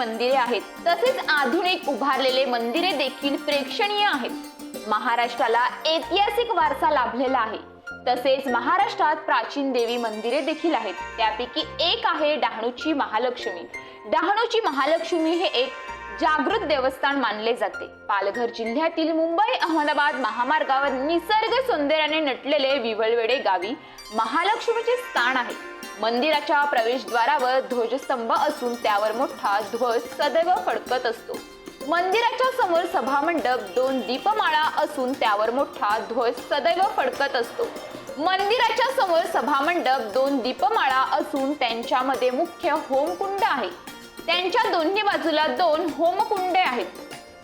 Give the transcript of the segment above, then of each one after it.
मंदिरे आहेत. तसेच आधुनिक उभारलेले मंदिरे देखील प्रेक्षणीय आहेत. महाराष्ट्राला ऐतिहासिक वारसा लाभलेला आहे. तसेच महाराष्ट्रात प्राचीन देवी मंदिरे देखील आहेत. त्यापैकी एक आहे डहाणूची महालक्ष्मी. डहाणूची महालक्ष्मी हे एक जागृत देवस्थान मानले जाते. पालघर जिल्ह्यातील मुंबई अहमदाबाद महामार्गावर निसर्ग सौंदर्याने नटलेले विवळवेडे गावी महालक्ष्मीचे स्थान आहे. मंदिराच्या प्रवेशद्वारावर ध्वजस्तंभ असून त्यावर मोठा ध्वज सदैव फडकत असतो. मंदिराच्या समोर सभामंडप दोन दीपमाळा असून त्यावर मोठा ध्वज सदैव फडकत असतो. मंदिराच्या समोर सभामंडप दोन दीपमाळा असून त्यांच्यामध्ये मुख्य होमकुंड आहे. त्यांच्या दोन्ही बाजूला दोन होमकुंडे आहेत.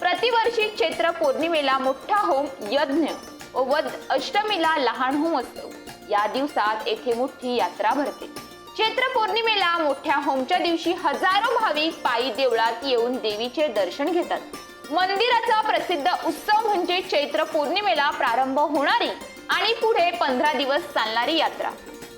प्रतिवर्षी चैत्र पौर्णिमेला मोठा होम यज्ञ व अष्टमीला लहान होम असतो. या दिवसात येथे मोठी यात्रा भरते. चैत्र पौर्णिमेला मोठ्या होमच्या दिवशी हजारो भाविक पायी देवळात येऊन देवीचे दर्शन घेतात. मंदिराचा प्रसिद्ध उत्सव म्हणजे चैत्र पौर्णिमेला प्रारंभ होणारी आणि पुढे पंधरा दिवस चालणारी यात्रा.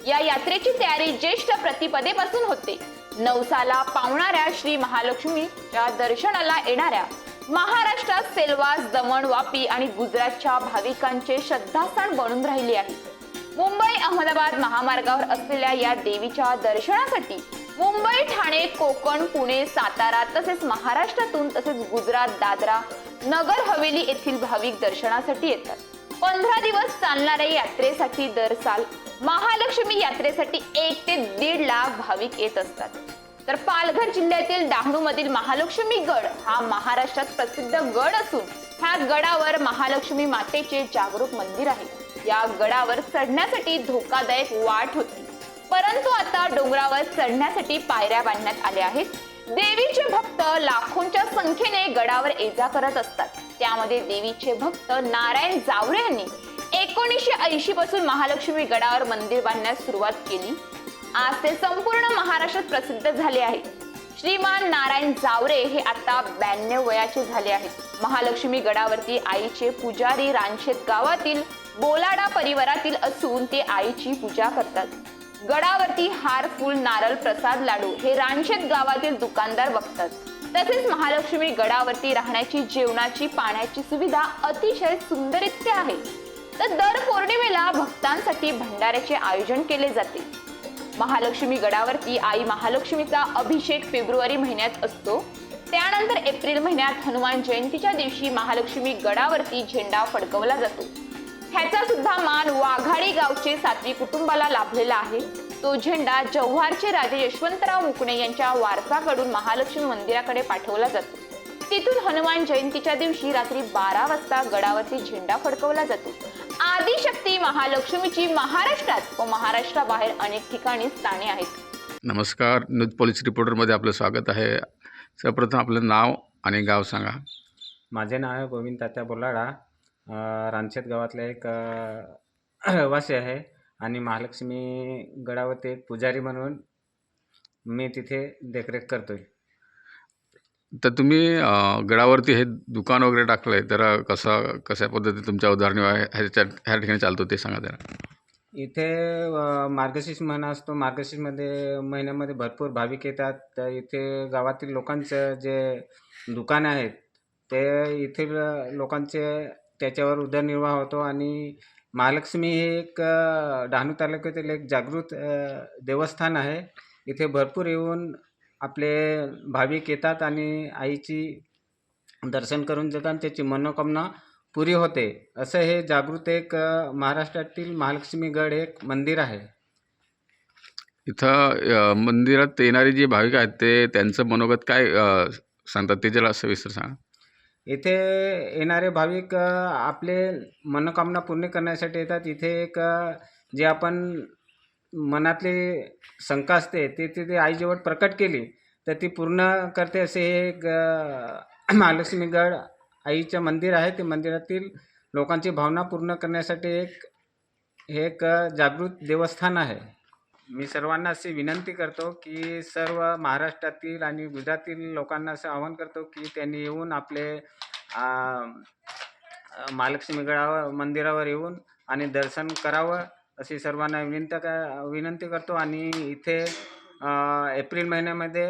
या यात्रेची तयारी ज्येष्ठ प्रतिपदेपासून होते. नवसाला पावणाऱ्या श्री महालक्ष्मीच्या दर्शनाला येणाऱ्या महाराष्ट्रात सेलवास दमण वापी आणि गुजरातच्या भाविकांचे श्रद्धास्थान बनून राहिले आहे. मुंबई अहमदाबाद महामार्गावर असलेल्या या देवीच्या दर्शनासाठी मुंबई ठाणे कोकण पुणे सातारा तसेच महाराष्ट्रातून तसेच गुजरात दादरा नगर हवेली येथील भाविक दर्शनासाठी येतात. पंधरा दिवस चालणाऱ्या यात्रेसाठी दर साल महालक्ष्मी यात्रेसाठी एक ते दीड लाख भाविक येत असतात. तर पालघर जिल्ह्यातील डहाणू मधील महालक्ष्मी गड हा महाराष्ट्रात प्रसिद्ध गड असून ह्या गडावर महालक्ष्मी मातेचे जागरूक मंदिर आहे. या गडावर चढण्यासाठी धोकादायक वाट होती. परंतु आता डोंगरावर चढण्यासाठी पायऱ्या बांधण्यात आल्या आहेत. देवीचे भक्त लाखोंच्या संख्येने गडावर एजा करत असतात. त्यामध्ये देवीचे भक्त नारायण जावरे यांनी एकोणीसशे ऐंशी पासून महालक्ष्मी गडावर मंदिर बांधण्यास सुरुवात केली. आज ते संपूर्ण महाराष्ट्रात प्रसिद्ध झाले आहे श्रीमान नारायण जावरे हे आता ब्याण्णव वयाचे झाले आहेत. महालक्ष्मी गडावरती आईचे पुजारी रानशेत गावातील बोलाडा परिवारातील असून ते आईची पूजा करतात. गडावरती हार फुल नारळ प्रसाद लाडू हे रानशेत गावातील दुकानदार बघतात. तसेच महालक्ष्मी गडावरती राहण्याची जेवणाची पाण्याची सुविधा अतिशय सुंदररित्या आहे. तर दर पौर्णिमेला भक्तांसाठी भंडाऱ्याचे आयोजन केले जाते. महालक्ष्मी गडावरती आई महालक्ष्मीचा अभिषेक फेब्रुवारी महिन्यात असतो. त्यानंतर एप्रिल महिन्यात हनुमान जयंतीच्या दिवशी महालक्ष्मी गडावरती झेंडा फडकवला जातो. ह्याचा सुद्धा मान वाघाडी गावचे सातवी कुटुंबाला लाभलेला आहे. तो झेंडा जव्हारचे राजे यशवंतराव मुकणे यांच्या वारसाकडून महालक्ष्मी मंदिराकडे पाठवला जातो. तिथून हनुमान जयंतीच्या दिवशी रात्री बारा वाजता गडावरती झेंडा फडकवला जातो. आदिशक्ती महालक्ष्मीची महाराष्ट्रात व महाराष्ट्राबाहेर अनेक ठिकाणी स्थाने आहेत. नमस्कार न्यूज पॉलिसी रिपोर्टरमध्ये आपलं स्वागत आहे. सर्वप्रथम आपलं नाव आणि गाव सांगा. माझे नाव आहे गोविंद तात्या बोलाडा. रानशेत गावातला एक रहिवासी आहे आणि महालक्ष्मी गडावरती एक पुजारी म्हणून मी तिथे देखरेख करतो आहे तर तुम्ही गडावरती हे दुकान वगैरे टाकलं आहे तर कसं कशा पद्धती तुमच्या उदाहरणी ह्याच्या ह्या ठिकाणी चालतो ते सांगा जरा. इथे मार्गशीर्ष महिना असतो. मार्गशीर्षमध्ये महिन्यामध्ये भरपूर भाविक येतात. तर इथे गावातील लोकांचं जे दुकानं आहेत ते येथील लोकांचे त्याच्यावर उदरनिर्वाह होतो आणि महालक्ष्मी हे एक डहाणू तालुक्यातील एक जागृत देवस्थान आहे. इथे भरपूर येऊन आपले भाविक येतात आणि आईची दर्शन करून जातात आणि त्याची मनोकामना पुरी होते. असं हे जागृत एक महाराष्ट्रातील महालक्ष्मी गड एक मंदिर आहे. इथं मंदिरात येणारे जे भाविक आहेत ते त्यांचं मनोगत काय सांगतात? ते जरा सविस्तर सांगा. इथे येणारे भाविक आपले मनोकामना पूर्ण करण्यासाठी येतात. इथे एक जे आपण मनातली शंका असते ते तिथे आईजवळ प्रकट केली तर ती पूर्ण करते असे हे एक महालक्ष्मीगड आईचं मंदिर आहे. ते मंदिरातील लोकांची भावना पूर्ण करण्यासाठी एक हे एक जागृत देवस्थान आहे. मी सर्वांना अशी विनंती करतो की सर्व महाराष्ट्रातील आणि गुजरातील लोकांना असं आवाहन करतो की त्यांनी येऊन आपले महालक्ष्मीगडावर मंदिरावर येऊन आणि दर्शन करावं. अशी सर्वांना विनंती का विनंती करतो. आणि इथे एप्रिल महिन्यामध्ये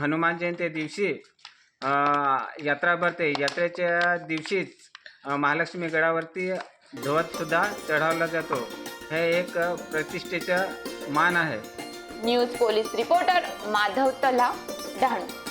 हनुमान जयंती दिवशी यात्रा भरते. यात्रेच्या दिवशीच महालक्ष्मी गडावरती ध्वजसुद्धा चढवला जातो. हे एक प्रतिष्ठेचं प्रतिष्ठेचा मान आहे. न्यूज पोलीस रिपोर्टर माधव तला डहाणू.